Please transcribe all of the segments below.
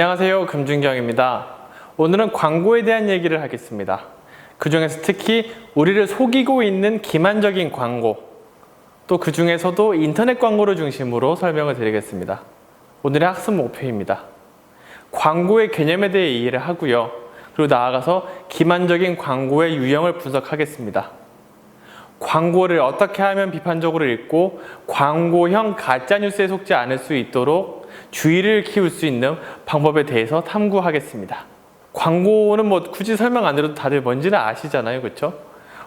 안녕하세요. 금준경입니다. 오늘은 광고에 대한 얘기를 하겠습니다. 그 중에서 특히 우리를 속이고 있는 기만적인 광고, 또 그 중에서도 인터넷 광고를 중심으로 설명을 드리겠습니다. 오늘의 학습 목표입니다. 광고의 개념에 대해 이해를 하고요. 그리고 나아가서 기만적인 광고의 유형을 분석하겠습니다. 광고를 어떻게 하면 비판적으로 읽고 광고형 가짜뉴스에 속지 않을 수 있도록 주의를 키울 수 있는 방법에 대해서 탐구하겠습니다. 광고는 뭐 굳이 설명 안 드려도 다들 뭔지는 아시잖아요. 그렇죠?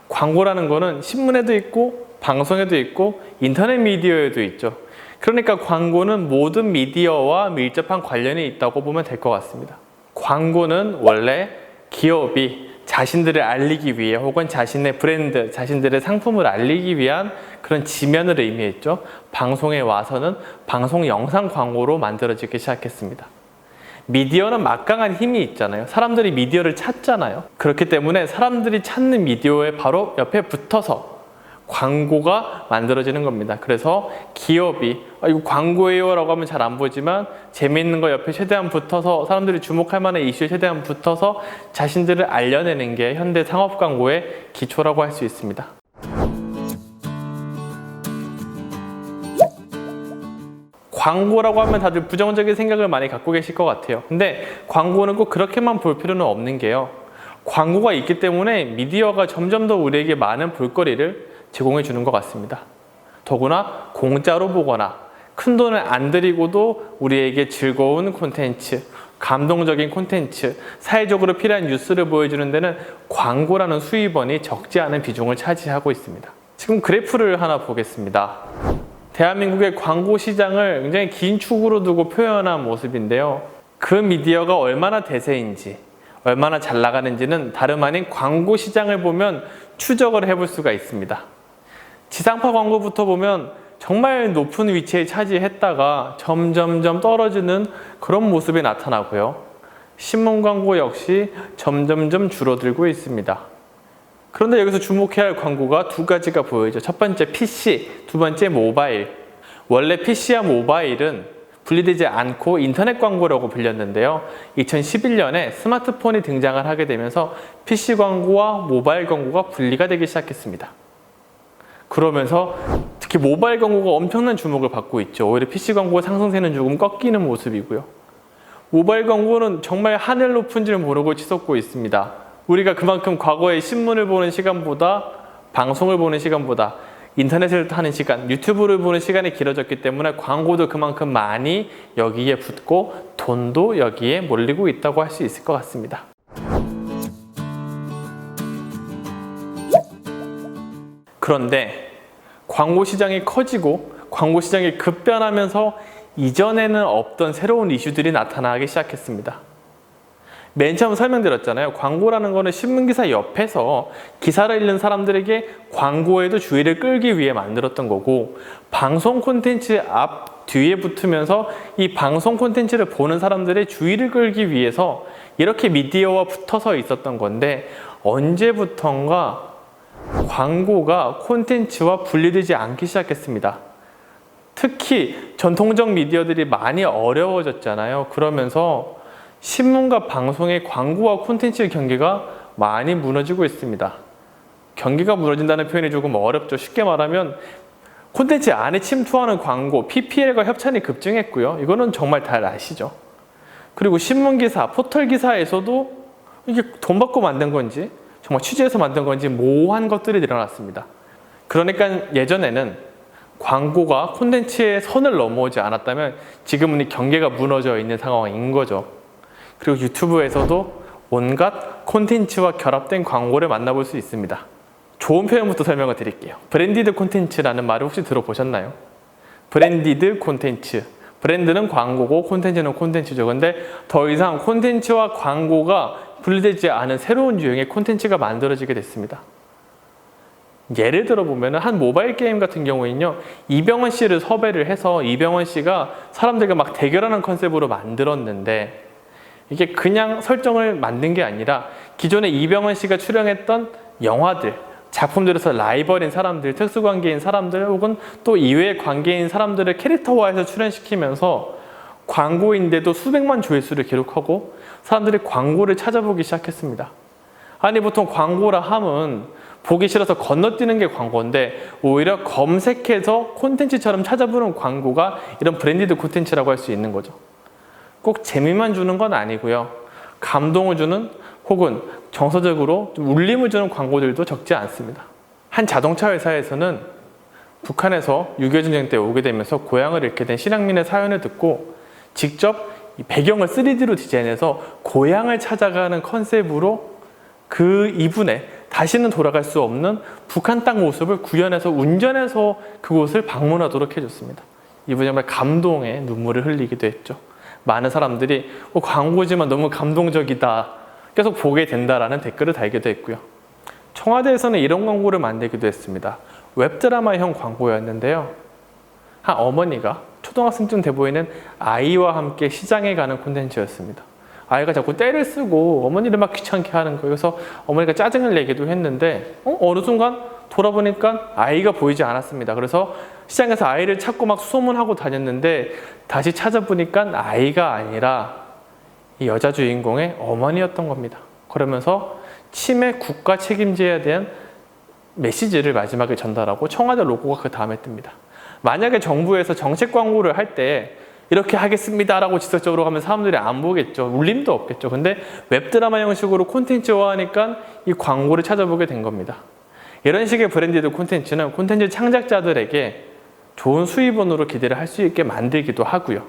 광고라는 거는 신문에도 있고 방송에도 있고 인터넷 미디어에도 있죠. 그러니까 광고는 모든 미디어와 밀접한 관련이 있다고 보면 될 것 같습니다. 광고는 원래 기업이 자신들을 알리기 위해 혹은 자신의 브랜드, 자신들의 상품을 알리기 위한 그런 지면을 의미했죠. 방송에 와서는 방송 영상 광고로 만들어지기 시작했습니다. 미디어는 막강한 힘이 있잖아요. 사람들이 미디어를 찾잖아요. 그렇기 때문에 사람들이 찾는 미디어에 바로 옆에 붙어서 광고가 만들어지는 겁니다. 그래서 기업이 아, 이거 광고예요 라고 하면 잘 안 보지만 재미있는 거 옆에 최대한 붙어서 사람들이 주목할 만한 이슈에 최대한 붙어서 자신들을 알려내는 게 현대 상업 광고의 기초라고 할 수 있습니다. 광고라고 하면 다들 부정적인 생각을 많이 갖고 계실 것 같아요. 근데 광고는 꼭 그렇게만 볼 필요는 없는 게요. 광고가 있기 때문에 미디어가 점점 더 우리에게 많은 볼거리를 제공해 주는 것 같습니다. 더구나 공짜로 보거나 큰 돈을 안 들이고도 우리에게 즐거운 콘텐츠, 감동적인 콘텐츠, 사회적으로 필요한 뉴스를 보여주는 데는 광고라는 수입원이 적지 않은 비중을 차지하고 있습니다. 지금 그래프를 하나 보겠습니다. 대한민국의 광고 시장을 굉장히 긴 축으로 두고 표현한 모습인데요. 그 미디어가 얼마나 대세인지, 얼마나 잘 나가는지는 다름 아닌 광고 시장을 보면 추적을 해볼 수가 있습니다. 지상파 광고부터 보면 정말 높은 위치에 차지했다가 점점점 떨어지는 그런 모습이 나타나고요. 신문 광고 역시 점점점 줄어들고 있습니다. 그런데 여기서 주목해야 할 광고가 두 가지가 보이죠. 첫 번째 PC, 두 번째 모바일. 원래 PC와 모바일은 분리되지 않고 인터넷 광고라고 불렸는데요. 2011년에 스마트폰이 등장을 하게 되면서 PC 광고와 모바일 광고가 분리가 되기 시작했습니다. 그러면서 특히 모바일 광고가 엄청난 주목을 받고 있죠. 오히려 PC 광고가 상승세는 조금 꺾이는 모습이고요. 모바일 광고는 정말 하늘 높은 줄 모르고 치솟고 있습니다. 우리가 그만큼 과거에 신문을 보는 시간보다 방송을 보는 시간보다 인터넷을 하는 시간, 유튜브를 보는 시간이 길어졌기 때문에 광고도 그만큼 많이 여기에 붙고 돈도 여기에 몰리고 있다고 할 수 있을 것 같습니다. 그런데 광고 시장이 커지고 광고 시장이 급변하면서 이전에는 없던 새로운 이슈들이 나타나기 시작했습니다. 맨 처음 설명드렸잖아요. 광고라는 거는 신문기사 옆에서 기사를 읽는 사람들에게 광고에도 주의를 끌기 위해 만들었던 거고, 방송 콘텐츠 앞 뒤에 붙으면서 이 방송 콘텐츠를 보는 사람들의 주의를 끌기 위해서 이렇게 미디어와 붙어서 있었던 건데, 언제부턴가 광고가 콘텐츠와 분리되지 않기 시작했습니다. 특히 전통적 미디어들이 많이 어려워졌잖아요. 그러면서 신문과 방송의 광고와 콘텐츠의 경계가 많이 무너지고 있습니다. 경계가 무너진다는 표현이 조금 어렵죠. 쉽게 말하면 콘텐츠 안에 침투하는 광고, PPL과 협찬이 급증했고요. 이거는 정말 잘 아시죠. 그리고 신문기사, 포털기사에서도 이게 돈 받고 만든 건지 정말 취재해서 만든 건지 모호한 것들이 늘어났습니다. 그러니까 예전에는 광고가 콘텐츠의 선을 넘어오지 않았다면 지금은 이 경계가 무너져 있는 상황인 거죠. 그리고 유튜브에서도 온갖 콘텐츠와 결합된 광고를 만나볼 수 있습니다. 좋은 표현부터 설명을 드릴게요. 브랜디드 콘텐츠라는 말을 혹시 들어보셨나요? 브랜디드 콘텐츠. 브랜드는 광고고 콘텐츠는 콘텐츠죠. 근데 더 이상 콘텐츠와 광고가 분리되지 않은 새로운 유형의 콘텐츠가 만들어지게 됐습니다. 예를 들어 보면 한 모바일 게임 같은 경우에는요 이병헌 씨를 섭외를 해서 이병헌 씨가 사람들과 막 대결하는 컨셉으로 만들었는데 이게 그냥 설정을 만든 게 아니라 기존에 이병헌 씨가 출연했던 영화들 작품들에서 라이벌인 사람들, 특수관계인 사람들 혹은 또 이외의 관계인 사람들을 캐릭터화해서 출연시키면서 광고인데도 수백만 조회수를 기록하고 사람들이 광고를 찾아보기 시작했습니다. 아니 보통 광고라 함은 보기 싫어서 건너뛰는 게 광고인데 오히려 검색해서 콘텐츠처럼 찾아보는 광고가 이런 브랜디드 콘텐츠라고 할 수 있는 거죠. 꼭 재미만 주는 건 아니고요. 감동을 주는 혹은 정서적으로 좀 울림을 주는 광고들도 적지 않습니다. 한 자동차 회사에서는 북한에서 6.25 전쟁 때 오게 되면서 고향을 잃게 된 실향민의 사연을 듣고 직접 이 배경을 3D로 디자인해서 고향을 찾아가는 컨셉으로 그 이분의 다시는 돌아갈 수 없는 북한 땅 모습을 구현해서 운전해서 그곳을 방문하도록 해줬습니다. 이분이 정말 감동의 눈물을 흘리기도 했죠. 많은 사람들이 어, 광고지만 너무 감동적이다. 계속 보게 된다라는 댓글을 달기도 했고요. 청와대에서는 이런 광고를 만들기도 했습니다. 웹드라마형 광고였는데요. 한 어머니가 초등학생쯤 돼 보이는 아이와 함께 시장에 가는 콘텐츠였습니다. 아이가 자꾸 때를 쓰고 어머니를 막 귀찮게 하는. 그래서 어머니가 짜증을 내기도 했는데 어? 어느 순간 돌아보니까 아이가 보이지 않았습니다. 그래서 시장에서 아이를 찾고 막 수소문하고 다녔는데 다시 찾아보니까 아이가 아니라 이 여자 주인공의 어머니였던 겁니다. 그러면서 치매 국가 책임제에 대한 메시지를 마지막에 전달하고 청와대 로고가 그 다음에 뜹니다. 만약에 정부에서 정책 광고를 할 때 이렇게 하겠습니다라고 직접적으로 하면 사람들이 안 보겠죠. 울림도 없겠죠. 근데 웹드라마 형식으로 콘텐츠화 하니까 이 광고를 찾아보게 된 겁니다. 이런 식의 브랜디드 콘텐츠는 콘텐츠 창작자들에게 좋은 수입원으로 기대를 할 수 있게 만들기도 하고요.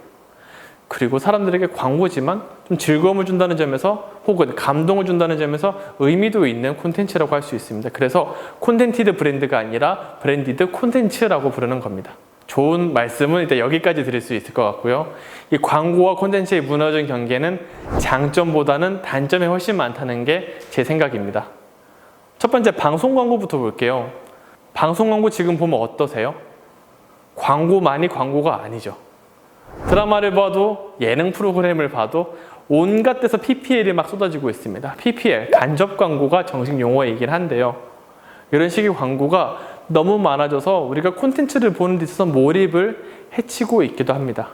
그리고 사람들에게 광고지만 좀 즐거움을 준다는 점에서 혹은 감동을 준다는 점에서 의미도 있는 콘텐츠라고 할 수 있습니다. 그래서 콘텐티드 브랜드가 아니라 브랜디드 콘텐츠라고 부르는 겁니다. 좋은 말씀은 일단 여기까지 드릴 수 있을 것 같고요. 이 광고와 콘텐츠의 무너진 경계는 장점보다는 단점이 훨씬 많다는 게 제 생각입니다. 첫 번째 방송 광고부터 볼게요. 방송 광고 지금 보면 어떠세요? 광고만이 광고가 아니죠. 드라마를 봐도 예능 프로그램을 봐도 온갖 데서 PPL이 막 쏟아지고 있습니다. PPL 간접 광고가 정식 용어이긴 한데요. 이런 식의 광고가 너무 많아져서 우리가 콘텐츠를 보는 데 있어서 몰입을 해치고 있기도 합니다.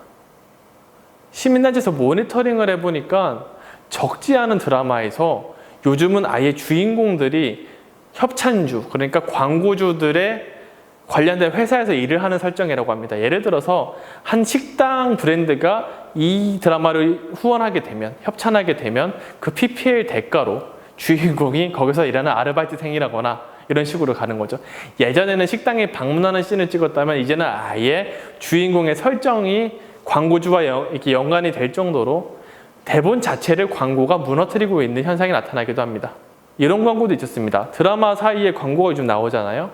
시민단체에서 모니터링을 해보니까 적지 않은 드라마에서 요즘은 아예 주인공들이 협찬주, 그러니까 광고주들의 관련된 회사에서 일을 하는 설정이라고 합니다. 예를 들어서 한 식당 브랜드가 이 드라마를 후원하게 되면, 협찬하게 되면 그 PPL 대가로 주인공이 거기서 일하는 아르바이트생이라거나 이런 식으로 가는 거죠. 예전에는 식당에 방문하는 씬을 찍었다면 이제는 아예 주인공의 설정이 광고주와 연, 이렇게 연관이 될 정도로 대본 자체를 광고가 무너뜨리고 있는 현상이 나타나기도 합니다. 이런 광고도 있었습니다. 드라마 사이에 광고가 좀 나오잖아요.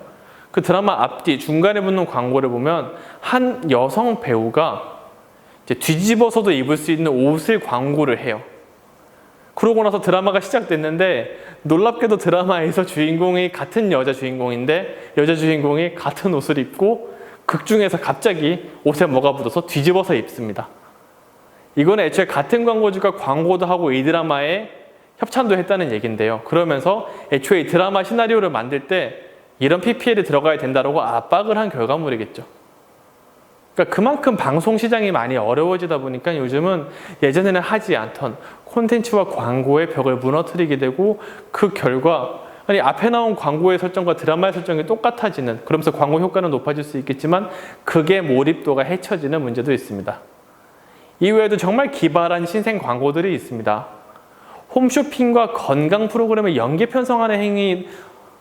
그 드라마 앞뒤 중간에 붙는 광고를 보면 한 여성 배우가 뒤집어서도 입을 수 있는 옷을 광고를 해요. 그러고 나서 드라마가 시작됐는데 놀랍게도 드라마에서 주인공이 같은 여자 주인공인데 여자 주인공이 같은 옷을 입고 극 중에서 갑자기 옷에 뭐가 묻어서 뒤집어서 입습니다. 이거는 애초에 같은 광고주가 광고도 하고 이 드라마에 협찬도 했다는 얘기인데요. 그러면서 애초에 이 드라마 시나리오를 만들 때 이런 PPL이 들어가야 된다라고 압박을 한 결과물이겠죠. 그러니까 그만큼 방송 시장이 많이 어려워지다 보니까 요즘은 예전에는 하지 않던 콘텐츠와 광고의 벽을 무너뜨리게 되고 그 결과 아니 앞에 나온 광고의 설정과 드라마의 설정이 똑같아지는 그러면서 광고 효과는 높아질 수 있겠지만 그게 몰입도가 해쳐지는 문제도 있습니다. 이외에도 정말 기발한 신생 광고들이 있습니다. 홈쇼핑과 건강 프로그램을 연계 편성하는 행위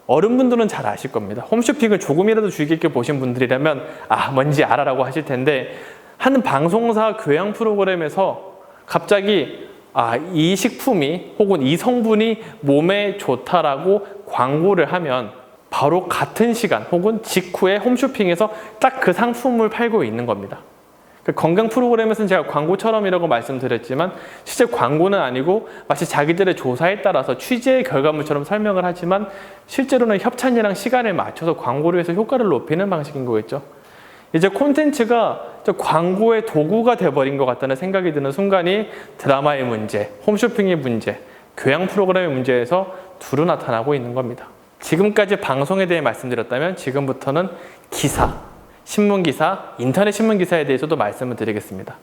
어른분들은 잘 아실 겁니다. 홈쇼핑을 조금이라도 주의 깊게 보신 분들이라면 아 뭔지 알아라고 하실 텐데 한 방송사 교양 프로그램에서 갑자기 아, 이 식품이 혹은 이 성분이 몸에 좋다라고 광고를 하면 바로 같은 시간 혹은 직후에 홈쇼핑에서 딱 그 상품을 팔고 있는 겁니다. 그 건강 프로그램에서는 제가 광고처럼이라고 말씀드렸지만 실제 광고는 아니고 마치 자기들의 조사에 따라서 취재의 결과물처럼 설명을 하지만 실제로는 협찬이랑 시간을 맞춰서 광고를 해서 효과를 높이는 방식인 거겠죠. 이제 콘텐츠가 광고의 도구가 돼버린 것 같다는 생각이 드는 순간이 드라마의 문제, 홈쇼핑의 문제, 교양 프로그램의 문제에서 두루 나타나고 있는 겁니다. 지금까지 방송에 대해 말씀드렸다면 지금부터는 기사, 신문 기사, 인터넷 신문 기사에 대해서도 말씀을 드리겠습니다.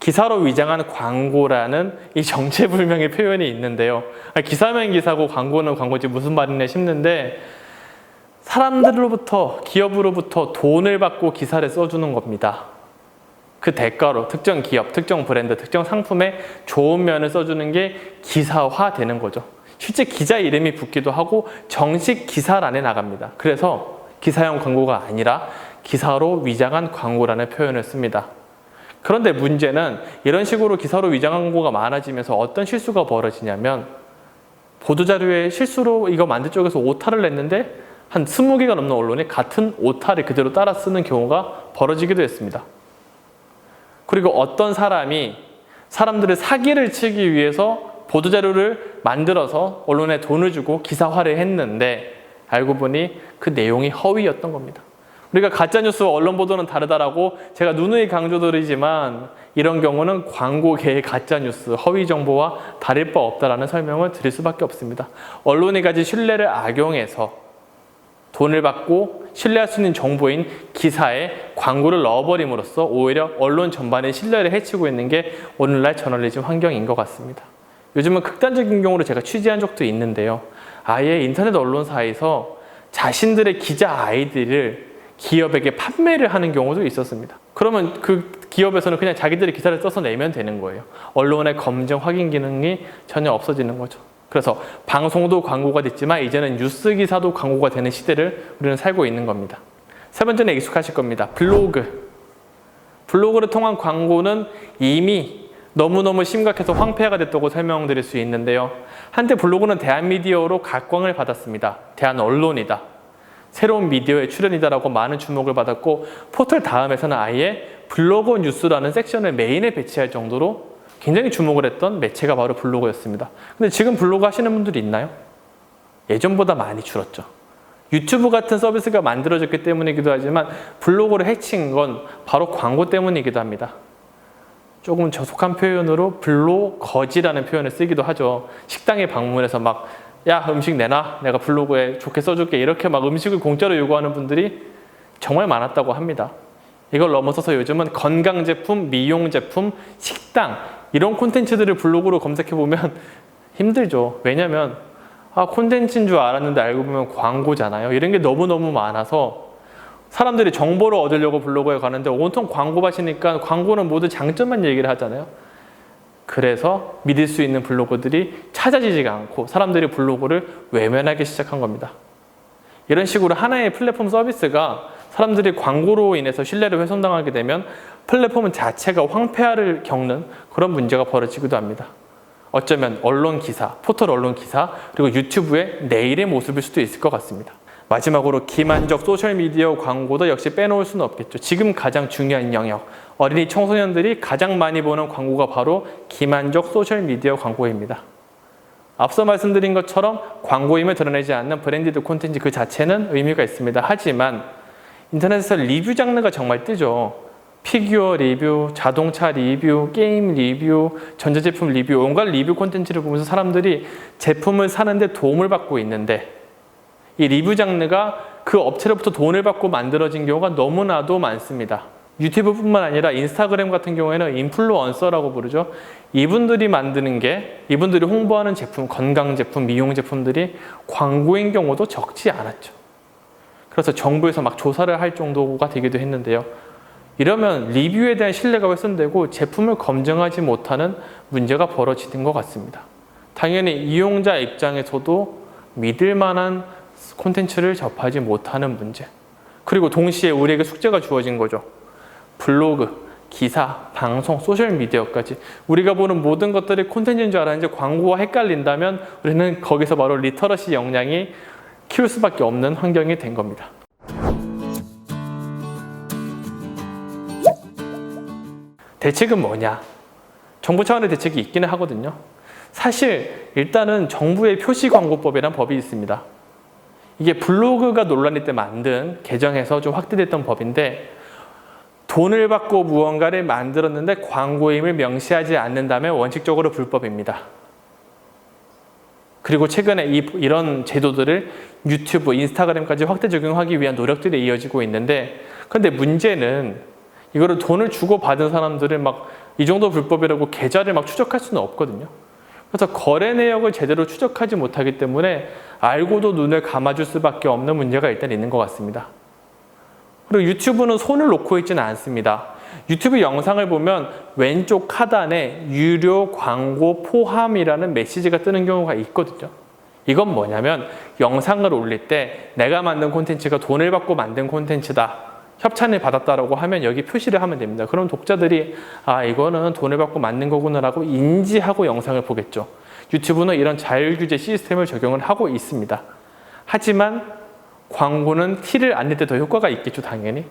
기사로 위장한 광고라는 이 정체불명의 표현이 있는데요. 아니, 기사면 기사고 광고는 광고지 무슨 말이냐 싶는데 사람들로부터 기업으로부터 돈을 받고 기사를 써주는 겁니다. 그 대가로 특정 기업, 특정 브랜드, 특정 상품의 좋은 면을 써주는 게 기사화 되는 거죠. 실제 기자 이름이 붙기도 하고 정식 기사란에 나갑니다. 그래서 기사용 광고가 아니라 기사로 위장한 광고라는 표현을 씁니다. 그런데 문제는 이런 식으로 기사로 위장한 광고가 많아지면서 어떤 실수가 벌어지냐면 보도자료에 실수로 이거 만든 쪽에서 오타를 냈는데 한 20개가 넘는 언론이 같은 오타를 그대로 따라 쓰는 경우가 벌어지기도 했습니다. 그리고 어떤 사람이 사람들을 사기를 치기 위해서 보도자료를 만들어서 언론에 돈을 주고 기사화를 했는데 알고 보니 그 내용이 허위였던 겁니다. 우리가 가짜뉴스와 언론 보도는 다르다라고 제가 누누이 강조드리지만 이런 경우는 광고계의 가짜뉴스, 허위 정보와 다를 바 없다라는 설명을 드릴 수밖에 없습니다. 언론이 가진 신뢰를 악용해서 돈을 받고 신뢰할 수 있는 정보인 기사에 광고를 넣어버림으로써 오히려 언론 전반의 신뢰를 해치고 있는 게 오늘날 저널리즘 환경인 것 같습니다. 요즘은 극단적인 경우로 제가 취재한 적도 있는데요. 아예 인터넷 언론사에서 자신들의 기자 아이디를 기업에게 판매를 하는 경우도 있었습니다. 그러면 그 기업에서는 그냥 자기들의 기사를 써서 내면 되는 거예요. 언론의 검증 확인 기능이 전혀 없어지는 거죠. 그래서 방송도 광고가 됐지만 이제는 뉴스 기사도 광고가 되는 시대를 우리는 살고 있는 겁니다. 세 번째는 익숙하실 겁니다. 블로그. 블로그를 통한 광고는 이미 너무너무 심각해서 황폐화가 됐다고 설명드릴 수 있는데요. 한때 블로그는 대한미디어로 각광을 받았습니다. 대한 언론이다. 새로운 미디어의 출연이다라고 많은 주목을 받았고 포털 다음에서는 아예 블로그 뉴스라는 섹션을 메인에 배치할 정도로 굉장히 주목을 했던 매체가 바로 블로그였습니다. 근데 지금 블로그 하시는 분들이 있나요? 예전보다 많이 줄었죠. 유튜브 같은 서비스가 만들어졌기 때문이기도 하지만 블로그를 해친 건 바로 광고 때문이기도 합니다. 조금 저속한 표현으로 블로거지라는 표현을 쓰기도 하죠. 식당에 방문해서 막, 야, 음식 내놔. 내가 블로그에 좋게 써줄게. 이렇게 막 음식을 공짜로 요구하는 분들이 정말 많았다고 합니다. 이걸 넘어서서 요즘은 건강 제품, 미용 제품, 식당, 이런 콘텐츠들을 블로그로 검색해 보면 힘들죠. 왜냐면, 아, 콘텐츠인 줄 알았는데 알고 보면 광고잖아요. 이런 게 너무너무 많아서 사람들이 정보를 얻으려고 블로그에 가는데 온통 광고 받으니까 광고는 모두 장점만 얘기를 하잖아요. 그래서 믿을 수 있는 블로거들이 찾아지지가 않고 사람들이 블로그를 외면하기 시작한 겁니다. 이런 식으로 하나의 플랫폼 서비스가 사람들이 광고로 인해서 신뢰를 훼손당하게 되면 플랫폼 자체가 황폐화를 겪는 그런 문제가 벌어지기도 합니다. 어쩌면 언론 기사, 포털 언론 기사, 그리고 유튜브의 내일의 모습일 수도 있을 것 같습니다. 마지막으로 기만적 소셜미디어 광고도 역시 빼놓을 수는 없겠죠. 지금 가장 중요한 영역, 어린이 청소년들이 가장 많이 보는 광고가 바로 기만적 소셜미디어 광고입니다. 앞서 말씀드린 것처럼 광고임을 드러내지 않는 브랜디드 콘텐츠 그 자체는 의미가 있습니다. 하지만 인터넷에서 리뷰 장르가 정말 뜨죠. 피규어 리뷰, 자동차 리뷰, 게임 리뷰, 전자제품 리뷰, 온갖 리뷰 콘텐츠를 보면서 사람들이 제품을 사는데 도움을 받고 있는데 이 리뷰 장르가 그 업체로부터 돈을 받고 만들어진 경우가 너무나도 많습니다. 유튜브뿐만 아니라 인스타그램 같은 경우에는 인플루언서라고 부르죠. 이분들이 만드는 게 이분들이 홍보하는 제품, 건강 제품, 미용 제품들이 광고인 경우도 적지 않았죠. 그래서 정부에서 막 조사를 할 정도가 되기도 했는데요. 이러면 리뷰에 대한 신뢰가 훼손되고 제품을 검증하지 못하는 문제가 벌어지는 것 같습니다. 당연히 이용자 입장에서도 믿을 만한 콘텐츠를 접하지 못하는 문제. 그리고 동시에 우리에게 숙제가 주어진 거죠. 블로그, 기사, 방송, 소셜미디어까지 우리가 보는 모든 것들이 콘텐츠인 줄 알았는데 광고와 헷갈린다면 우리는 거기서 바로 리터러시 역량이 키울 수밖에 없는 환경이 된 겁니다. 대책은 뭐냐? 정부 차원의 대책이 있기는 하거든요. 사실 일단은 정부의 표시광고법이라는 법이 있습니다. 이게 블로그가 논란일 때 만든 개정해서 좀 확대됐던 법인데 돈을 받고 무언가를 만들었는데 광고임을 명시하지 않는다면 원칙적으로 불법입니다. 그리고 최근에 이, 이런 제도들을 유튜브, 인스타그램까지 확대 적용하기 위한 노력들이 이어지고 있는데 근데 문제는 이거를 돈을 주고 받은 사람들을 막이 정도 불법이라고 계좌를 막 추적할 수는 없거든요. 그래서 거래 내역을 제대로 추적하지 못하기 때문에 알고도 눈을 감아줄 수밖에 없는 문제가 일단 있는 것 같습니다. 그리고 유튜브는 손을 놓고 있지는 않습니다. 유튜브 영상을 보면 왼쪽 하단에 유료 광고 포함이라는 메시지가 뜨는 경우가 있거든요. 이건 뭐냐면 영상을 올릴 때 내가 만든 콘텐츠가 돈을 받고 만든 콘텐츠다. 협찬을 받았다라고 하면 여기 표시를 하면 됩니다. 그럼 독자들이 아 이거는 돈을 받고 만든 거구나라고 인지하고 영상을 보겠죠. 유튜브는 이런 자율 규제 시스템을 적용을 하고 있습니다. 하지만 광고는 티를 안 낼 때 더 효과가 있겠죠, 당연히.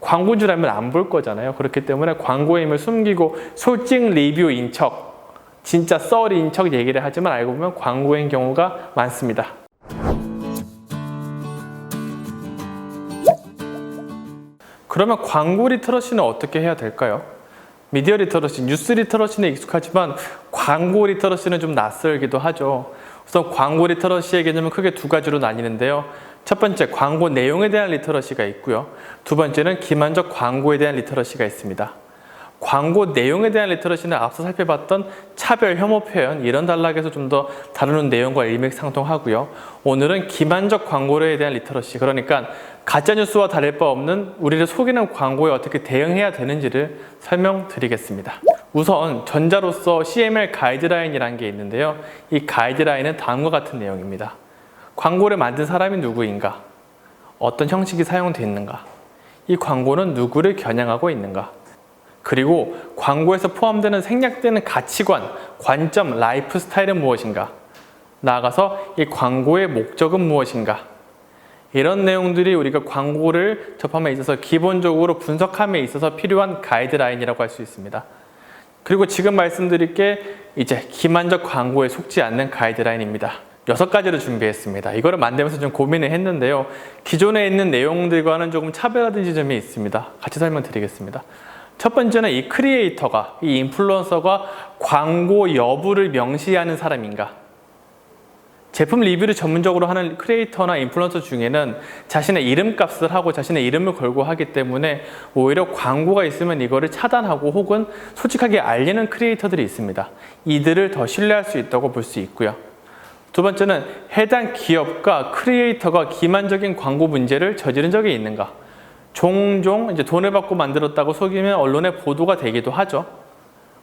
광고인 줄 알면 안 볼 거잖아요. 그렇기 때문에 광고의 힘을 숨기고 솔직 리뷰인 척, 진짜 썰인 척 얘기를 하지만 알고 보면 광고인 경우가 많습니다. 그러면 광고 리터러시는 어떻게 해야 될까요? 미디어 리터러시, 뉴스 리터러시는 익숙하지만 광고 리터러시는 좀 낯설기도 하죠. 우선 광고 리터러시의 개념은 크게 두 가지로 나뉘는데요. 첫 번째, 광고 내용에 대한 리터러시가 있고요. 두 번째는 기만적 광고에 대한 리터러시가 있습니다. 광고 내용에 대한 리터러시는 앞서 살펴봤던 차별, 혐오 표현 이런 단락에서 좀 더 다루는 내용과 일맥상통하고요. 오늘은 기만적 광고에 대한 리터러시 그러니까 가짜 뉴스와 다를 바 없는 우리를 속이는 광고에 어떻게 대응해야 되는지를 설명드리겠습니다. 우선 전자로서 CML 가이드라인이라는 게 있는데요. 이 가이드라인은 다음과 같은 내용입니다. 광고를 만든 사람이 누구인가? 어떤 형식이 사용됐는가? 이 광고는 누구를 겨냥하고 있는가? 그리고 광고에서 포함되는 생략되는 가치관, 관점, 라이프 스타일은 무엇인가? 나아가서 이 광고의 목적은 무엇인가? 이런 내용들이 우리가 광고를 접함에 있어서 기본적으로 분석함에 있어서 필요한 가이드라인이라고 할 수 있습니다. 그리고 지금 말씀드릴 게 이제 기만적 광고에 속지 않는 가이드라인입니다. 여섯 가지를 준비했습니다. 이거를 만들면서 좀 고민을 했는데요. 기존에 있는 내용들과는 조금 차별화된 지점이 있습니다. 같이 설명드리겠습니다. 첫 번째는 이 크리에이터가, 이 인플루언서가 광고 여부를 명시하는 사람인가? 제품 리뷰를 전문적으로 하는 크리에이터나 인플루언서 중에는 자신의 이름값을 하고 자신의 이름을 걸고 하기 때문에 오히려 광고가 있으면 이거를 차단하고 혹은 솔직하게 알리는 크리에이터들이 있습니다. 이들을 더 신뢰할 수 있다고 볼 수 있고요. 두 번째는 해당 기업과 크리에이터가 기만적인 광고 문제를 저지른 적이 있는가? 종종 이제 돈을 받고 만들었다고 속이면 언론에 보도가 되기도 하죠.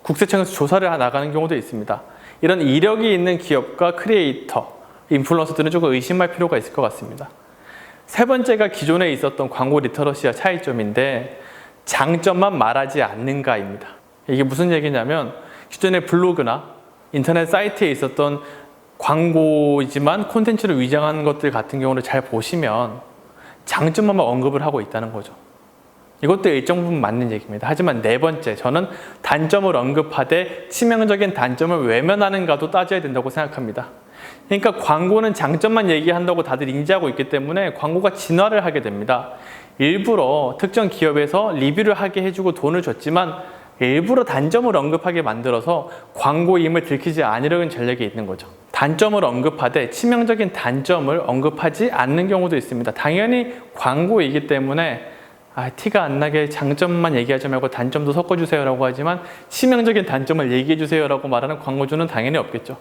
국세청에서 조사를 나가는 경우도 있습니다. 이런 이력이 있는 기업과 크리에이터, 인플루언서들은 조금 의심할 필요가 있을 것 같습니다. 세 번째가 기존에 있었던 광고 리터러시와 차이점인데 장점만 말하지 않는가입니다. 이게 무슨 얘기냐면 기존의 블로그나 인터넷 사이트에 있었던 광고이지만 콘텐츠를 위장한 것들 같은 경우를 잘 보시면 장점만 언급을 하고 있다는 거죠. 이것도 일정 부분 맞는 얘기입니다. 하지만 네 번째, 저는 단점을 언급하되 치명적인 단점을 외면하는가도 따져야 된다고 생각합니다. 그러니까 광고는 장점만 얘기한다고 다들 인지하고 있기 때문에 광고가 진화를 하게 됩니다. 일부러 특정 기업에서 리뷰를 하게 해주고 돈을 줬지만 일부러 단점을 언급하게 만들어서 광고임을 들키지 않으려는 전략이 있는 거죠. 단점을 언급하되 치명적인 단점을 언급하지 않는 경우도 있습니다. 당연히 광고이기 때문에 아, 티가 안 나게 장점만 얘기하지 말고 단점도 섞어주세요라고 하지만 치명적인 단점을 얘기해주세요라고 말하는 광고주는 당연히 없겠죠.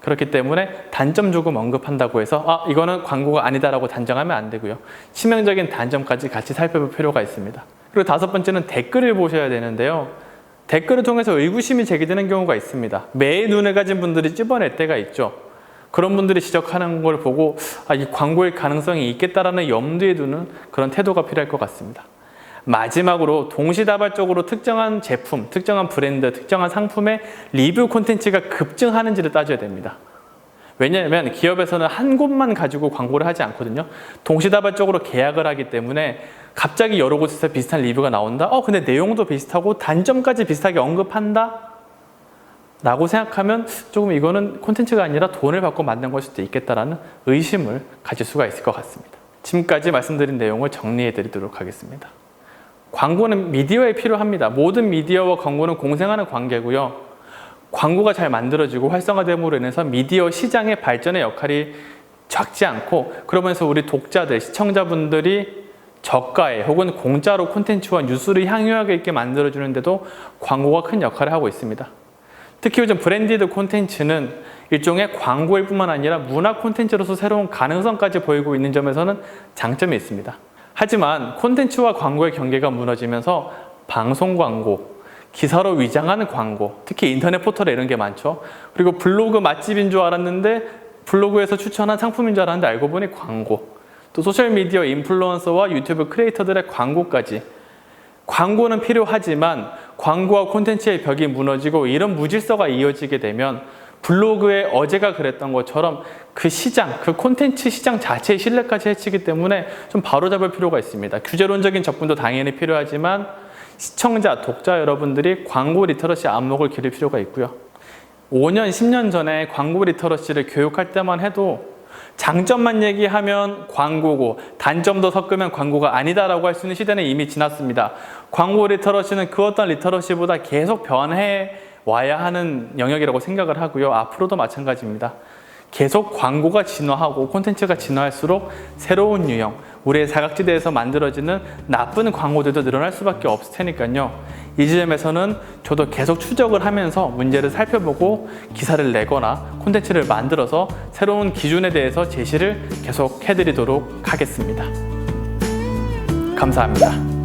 그렇기 때문에 단점 조금 언급한다고 해서 아 이거는 광고가 아니다라고 단정하면 안 되고요. 치명적인 단점까지 같이 살펴볼 필요가 있습니다. 그리고 다섯 번째는 댓글을 보셔야 되는데요. 댓글을 통해서 의구심이 제기되는 경우가 있습니다. 매의 눈을 가진 분들이 찝어낼 때가 있죠. 그런 분들이 지적하는 걸 보고 아, 이 광고일 가능성이 있겠다라는 염두에 두는 그런 태도가 필요할 것 같습니다. 마지막으로 동시다발적으로 특정한 제품, 특정한 브랜드, 특정한 상품의 리뷰 콘텐츠가 급증하는지를 따져야 됩니다. 왜냐하면 기업에서는 한 곳만 가지고 광고를 하지 않거든요. 동시다발적으로 계약을 하기 때문에 갑자기 여러 곳에서 비슷한 리뷰가 나온다? 어, 근데 내용도 비슷하고 단점까지 비슷하게 언급한다? 라고 생각하면 조금 이거는 콘텐츠가 아니라 돈을 받고 만든 걸 수도 있겠다라는 의심을 가질 수가 있을 것 같습니다. 지금까지 말씀드린 내용을 정리해 드리도록 하겠습니다. 광고는 미디어에 필요합니다. 모든 미디어와 광고는 공생하는 관계고요. 광고가 잘 만들어지고 활성화됨으로 인해서 미디어 시장의 발전의 역할이 작지 않고 그러면서 우리 독자들, 시청자분들이 저가에 혹은 공짜로 콘텐츠와 뉴스를 향유하게 있게 만들어주는데도 광고가 큰 역할을 하고 있습니다. 특히 요즘 브랜디드 콘텐츠는 일종의 광고일 뿐만 아니라 문화 콘텐츠로서 새로운 가능성까지 보이고 있는 점에서는 장점이 있습니다. 하지만 콘텐츠와 광고의 경계가 무너지면서 방송 광고, 기사로 위장하는 광고, 특히 인터넷 포털에 이런 게 많죠. 그리고 블로그 맛집인 줄 알았는데 블로그에서 추천한 상품인 줄 알았는데 알고 보니 광고. 또 소셜미디어 인플루언서와 유튜브 크리에이터들의 광고까지. 광고는 필요하지만 광고와 콘텐츠의 벽이 무너지고 이런 무질서가 이어지게 되면 블로그에 어제가 그랬던 것처럼 그 시장, 그 콘텐츠 시장 자체의 신뢰까지 해치기 때문에 좀 바로잡을 필요가 있습니다. 규제론적인 접근도 당연히 필요하지만 시청자, 독자 여러분들이 광고 리터러시 안목을 기를 필요가 있고요. 5년, 10년 전에 광고 리터러시를 교육할 때만 해도 장점만 얘기하면 광고고 단점도 섞으면 광고가 아니다라고 할 수 있는 시대는 이미 지났습니다. 광고 리터러시는 그 어떤 리터러시보다 계속 변해 와야 하는 영역이라고 생각을 하고요. 앞으로도 마찬가지입니다. 계속 광고가 진화하고 콘텐츠가 진화할수록 새로운 유형, 우리의 사각지대에서 만들어지는 나쁜 광고들도 늘어날 수밖에 없을 테니까요. 이 지점에서는 저도 계속 추적을 하면서 문제를 살펴보고 기사를 내거나 콘텐츠를 만들어서 새로운 기준에 대해서 제시를 계속 해드리도록 하겠습니다. 감사합니다.